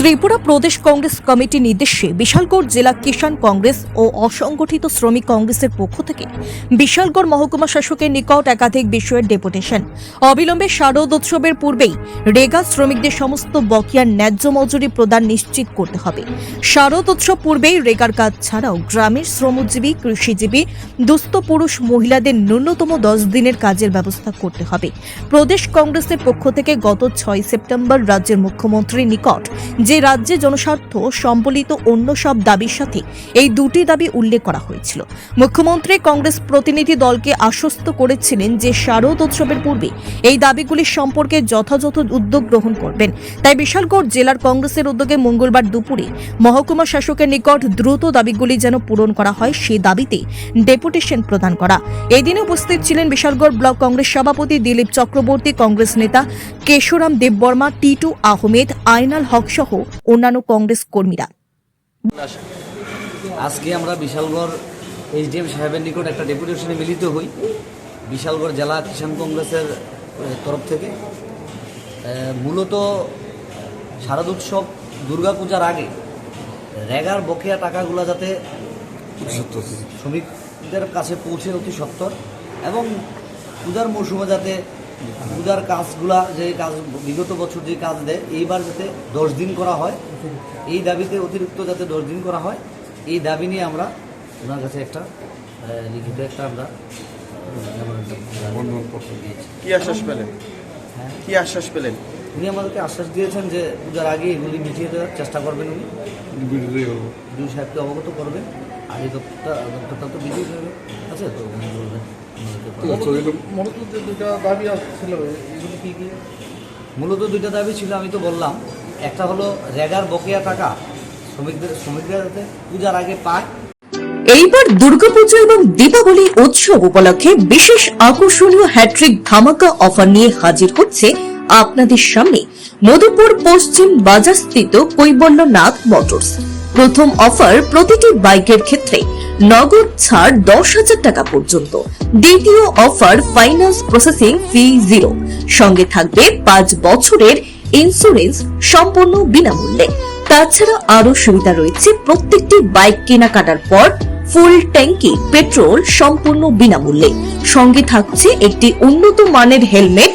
ত্রিপুরা প্রদেশ কংগ্রেস কমিটির নির্দেশে বিশালগড় জেলা কিষাণ কংগ্রেস ও অসংগঠিত শ্রমিক কংগ্রেসের পক্ষ থেকে বিশালগড় মহকুমা শাসকের নিকট একাধিক বিষয়ের ডেপুটেশন। অবিলম্বে শারদ উৎসবের পূর্বেই রেগা শ্রমিকদের সমস্ত বকেয়ার ন্যায্য মজুরি প্রদান নিশ্চিত করতে হবে। শারদ উৎসব পূর্বেই রেগার কাজ ছাড়াও গ্রামের শ্রমজীবী, কৃষিজীবী, দুস্থ পুরুষ মহিলাদের ন্যূনতম দশ দিনের কাজের ব্যবস্থা করতে হবে। প্রদেশ কংগ্রেসের পক্ষ থেকে গত ছয় সেপ্টেম্বর রাজ্যের মুখ্যমন্ত্রীর নিকট যে রাজ্যে জনস্বার্থ সম্বলিত অন্য সব দাবির সাথে এই দুটি দাবি উল্লেখ করা হয়েছিল। মুখ্যমন্ত্রী কংগ্রেস প্রতিনিধি দলকে আশ্বস্ত করেছিলেন যে শারদ উৎসবের পূর্বে এই দাবিগুলি সম্পর্কে যথাযথ উদ্যোগ গ্রহণ করবেন। তাই বিশালগড় জেলার কংগ্রেসের উদ্যোগে মঙ্গলবার দুপুরে মহকুমা শাসকের নিকট দ্রুত দাবিগুলি যেন পূরণ করা হয় সেই দাবিতে ডেপুটেশন প্রদান করা। এদিনে উপস্থিত ছিলেন বিশালগড় ব্লক কংগ্রেস সভাপতি দিলীপ চক্রবর্তী, কংগ্রেস নেতা কেশরাম দেববর্মা, টিটু আহমেদ, আইনাল হক সহ অন্যান্য কংগ্রেস কর্মীরা। আজকে আমরা বিশালগড় এইচডিএম সাহেবের নিকট একটা ডেপুটেশনে মিলিত হই। বিশালগড় জেলা কিষাণ কংগ্রেসের তরফ থেকে। মূলত শারদ উৎসব দুর্গাপূজার আগে রেগার বকেয়া টাকাগুলো যাতে শ্রমিকদের কাছে পৌঁছে অতি সত্তর এবং পূজার মৌসুমে যাতে পূজার কাজগুলা যে কাজ বিগত বছর যে কাজ দেয় এইবার যাতে দশ দিন করা হয় এই দাবিতে অতিরিক্ত যাতে দশ দিন করা হয় এই দাবি নিয়ে আমরা ওনার কাছে একটা লিখিত একটা আমরা কি আশ্বাস পেলেন? হ্যাঁ। কি আশ্বাস পেলেন? উনি আমাদেরকে আশ্বাস দিয়েছেন যে পূজার আগে এগুলি মিটিয়ে দেওয়ার চেষ্টা করবেন উনি। বিজু সাহেবকে অবগত করবেন। আর এই দপ্তরটা দপ্তরটা তো বিজু সাহেব আছে তো উনি বলবেন মূলত দুটা দাবি ছিল এগুলি কি কি? মূলত দুইটা দাবি ছিল আমি তো বললাম। একটা হলো রেগার বকেয়া টাকা শ্রমিকদের শ্রমিকরা যাতে পূজার আগে পায়। এইবার দুর্গাপুজো এবং দীপাবলি উৎসব উপলক্ষে বিশেষ আকর্ষণীয় হ্যাট্রিক ধামাকা অফার নিয়ে হাজির হচ্ছে আপনাদের সামনে মধুপুর পশ্চিম বাজারস্থিত কৈবল্যনাথ মোটরস। প্রথম অফার প্রতিটি বাইকের ক্ষেত্রে নগদ ছাড় দশ হাজার টাকা পর্যন্ত। দ্বিতীয় offer finance processing fee zero সঙ্গে থাকবে পাঁচ বছরের ইন্স্যুরেন্স সম্পূর্ণ বিনামূল্যে। তাছাড়া আরও সুবিধা রয়েছে প্রত্যেকটি বাইক কেনাকাটার পর ফুল ট্যাঙ্কি পেট্রোল সম্পূর্ণ বিনামূল্যে। সঙ্গে থাকছে একটি উন্নত মানের হেলমেট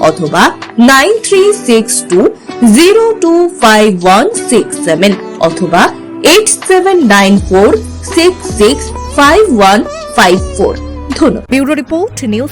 অথবা নাইন টু টু ফাইভ অথবা eight seven nine four six six five one five four. ধন্যবাদ। নিউজ